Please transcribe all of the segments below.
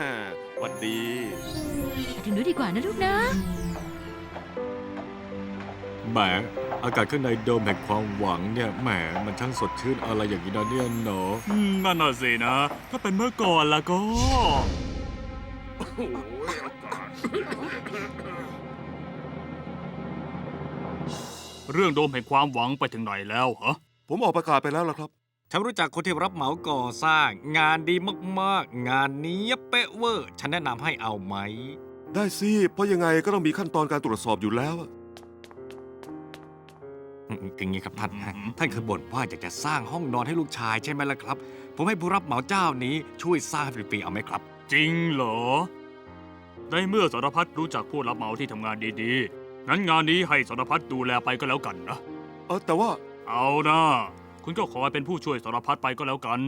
หวันดีไปถึงนู้นดีกว่านะลูกนะ แหมอากาศข้างในโดมแห่งความหวังเนี่ยแหมมันช่างสดชื่นอะไรอย่างนี้นะเนี่ยเนาะอืมนั่นน่ะสินะ ถ้าเป็นเมื่อก่อนแล้วก็ เรื่องโดมแห่งความหวังไปถึงไหนแล้วเหรอ ผมออกประกาศไปแล้วล่ะครับ ฉันรู้จักคนที่รับเหมาก่อสร้าง งานดีมากๆ งานนี้เป๊ะเวอร์ ฉันแนะนำให้เอาไหม ได้สิ เพราะยังไงก็ต้องมีขั้นตอนการตรวจสอบอยู่แล้วอะอืมคืออย่างนี้ครับท่านอืมท่านเคยบ่นว่าอยากจะสร้างห้องนอนให้ลูกชายใช่ไหมล่ะครับ ผมให้ผู้รับเหมาเจ้านี้ช่วยสร้างให้ฟรีๆเอาไหมครับ จริงเหรอ ในเมื่อสารพัดรู้จักผู้รับเหมาที่ทำงานดีๆงั้นงานนี้ให้สารพัดดูแลไปก็แล้วกันนะ เออแต่ว่าเอานะ คุณก็ขอให้เป็นผู้ช่วยสารพัดไปก็แล้วกัน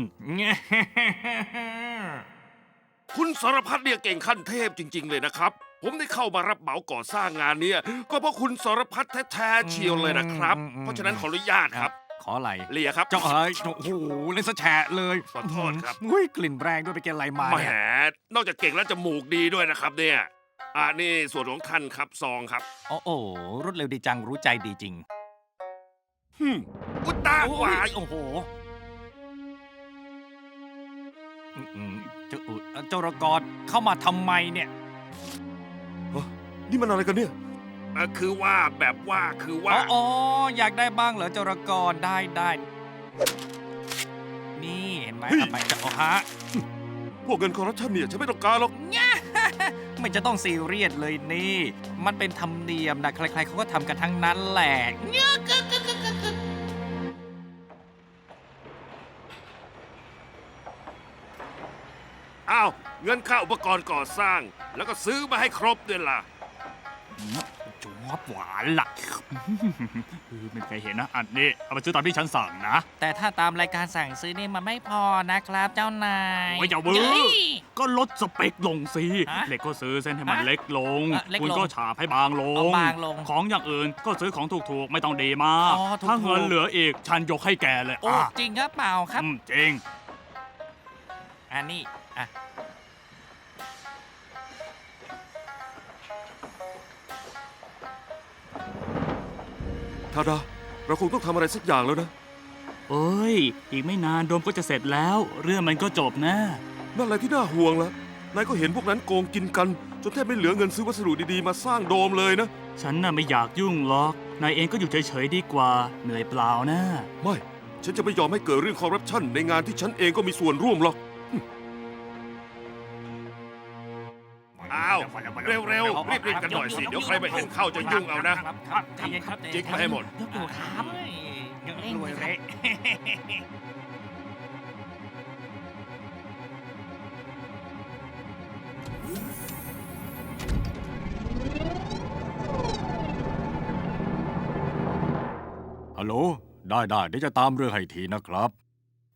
คุณสารพัดเนี่ยเก่งขั้นเทพจริง ๆ เลยนะครับ ผมได้เข้ามารับเหมาก่อสร้างงานเนี่ย ก็เพราะคุณสารพัดแท้ๆเชียวเลยนะครับอืมอืมเพราะฉะนั้นขออนุญาตครับ ขออะไรเลียครับ เจ้าเอ๋ยโอ้โหเล่นซะแฉะเลยขอโทษครับ อุ้ยกลิ่นแรงด้วยไปกินอะไรมาแหมเนี่ยนอกจากเก่งแล้วจมูกดีด้วยนะครับ เนี่ยอ่านี่ส่วนของท่านครับซองครับ โอ้โหรวดเร็วดีจังรู้ใจดีจริง ฮึมอุยตาหวายโอ้โหอืมอืมเจ้าเอ่อเจ้ารกรเข้ามาทำไมเนี่ย นี่มันอะไรกันเนี่ย เอ่อคือว่าแบบว่าคืออ๋ว่าออ๋ออยากได้บ้างเหรอเจ้ารกรได้ได้นี่เห็นไหมเฮ้ยทำไมจะโอ้ฮะพวกเงินคอร์รัปชันเนี่ยฉันไม่ต้องการหรอก ไม่จะต้องซีเรียสเลยนี่ มันเป็นธรรมเนียมนะใครๆเขาก็ทำกันทั้งนั้นแหละอ้าวเงินค่าอุปกรณ์ก่อสร้าง แล้วก็ซื้อมาให้ครบด้วยล่ะ จวบหวานล่ะเออไม่เคยเห็นนะ อันนี้ เอาไปซื้อตามที่ฉันสั่งนะ แต่ถ้าตามรายการสั่งซื้อนี่มันไม่พอนะครับ เจ้านายโอ้ยอย่าเวอร์ ฮ้ย ก็ลดสเปคลงสิ ฮะเหล็กก็ซื้อเส้นให้มันฮะเล็กลง เอ่อเล็กลงคุณก็ฉาบให้บางลเอาง บางลงของอย่างอื่นก็ซื้อของถูกๆ ไม่ต้องดีมาก อ๋อถูกๆ ถ้าเงินเหลืออีก ฉันยกให้แกเลยโอ้อะจริงครับเปล่าครับ อืมจริง อันนี้อะทาดา เราคงต้องทำอะไรสักอย่างแล้วนะ เอ้ย อีกไม่นานโดมก็จะเสร็จแล้ว เรื่องมันก็จบนะ นั่นแหละที่น่าห่วงละนายก็เห็นพวกนั้นโกงกินกัน จนแทบไม่เหลือเงินซื้อวัสดุดีๆ มาสร้างโดมเลยนะ ฉันน่ะไม่อยากยุ่งหรอก นายเองก็อยู่เฉยๆดีกว่า เหนื่อยเปล่านะ ไม่ ฉันจะไม่ยอมให้เกิดเรื่องคอร์รัปชันในงานที่ฉันเองก็มีส่วนร่วมหรอก อ้าวเร็วๆรีบๆกันหน่อยสิ เดี๋ยวใครไปเห็นเข้าจะยุ่งเอานะ ครับครับใจเย็นครับจิ๊กมาให้หมด ยกอยู่ครับยังเล่นรวยเลยฮัลโหล ได้ได้เดี๋ยวจะตามเรื่องให้ทีนะครับ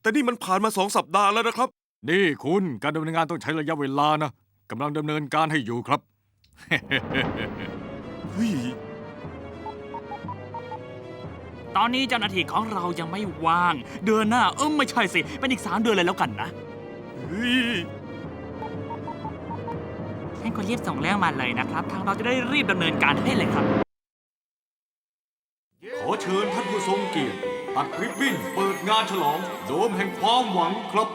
แต่นี่มันผ่านมาสองสัปดาห์แล้วนะครับ นี่คุณการดำเนินงานต้องใช้ระยะเวลานะ กำลังดำเนินการให้อยู่ครับ เฮ้ยตอนนี้เจ้าหน้าที่ของเรายังไม่ว่าง เดือนหน้าเออไม่ใช่สิ เป็นอีกสามเดือนเลยแล้วกันนะเฮ้ยให้คนรีบส่งเรื่องมาเลยนะครับ ทางเราจะได้รีบดำเนินการให้เลยครับ ขอเชิญท่านผู้ทรงเกียรติตัดริบบิ้นเปิดงานฉลอง โดมแห่งความหวังครับ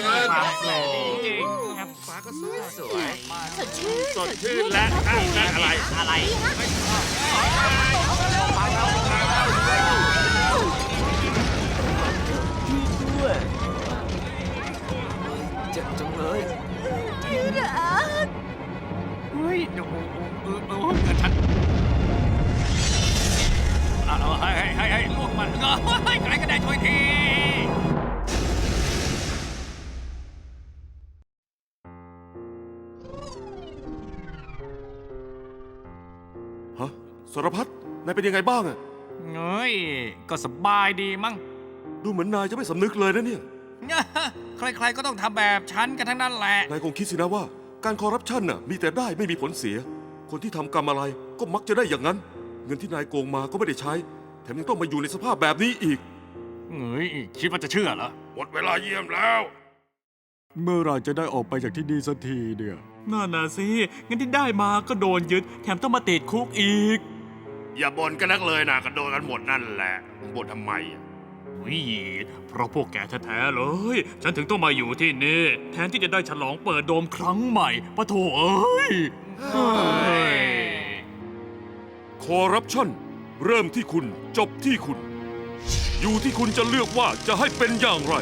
นจดจืนจริงฟ้าก็สวยสวยสดชื่นสดชื่นและอะนั่นอะไรอะไรเฮ้ยเดี๋ยวโอ้โหเออเออเงินฉันเอาเอาให้ให้ให้ให้ลูกมันเออเฮ้ยใครก็ได้ช่วยที ฮะสารพัดนายเป็นยังไงบ้างอะเฮ้ย ก็สบายดีมั้ง ดูเหมือนนายจะไม่สำนึกเลยนะเนี่ย ใครๆก็ต้องทำแบบฉันกันทั้งนั้นแหละ นายคงคิดสินะว่า การคอร์รัปชันน่ะมีแต่ได้ไม่มีผลเสีย คนที่ทำกรรมอะไรก็มักจะได้อย่างนั้น เงินที่นายโกงมาก็ไม่ได้ใช้ แถมยังต้องมาอยู่ในสภาพแบบนี้อีกเฮ้ยคิดว่าจะเชื่อเหรอ หมดเวลาเยี่ยมแล้ว เมื่อไหรจะได้ออกไปจากที่นี่สักทีเนี่ย นั่นน่ะสิเงินที่ได้มาก็โดนยึด แถมต้องมาติดคุกอีก อย่าบ่นกันนักเลยนะกันโดนกันหมดนั่นแหละบ่นทำไมอะวิเพราะพวกแกแท้ๆเลย ฉันถึงต้องมาอยู่ที่นี่ แทนที่จะได้ฉลองเปิดโดมครั้งใหม่ปะโถเอ้ยเฮ้ยคอร์รัปชันเริ่มที่คุณจบที่คุณ อยู่ที่คุณจะเลือกว่าจะให้เป็นอย่างไร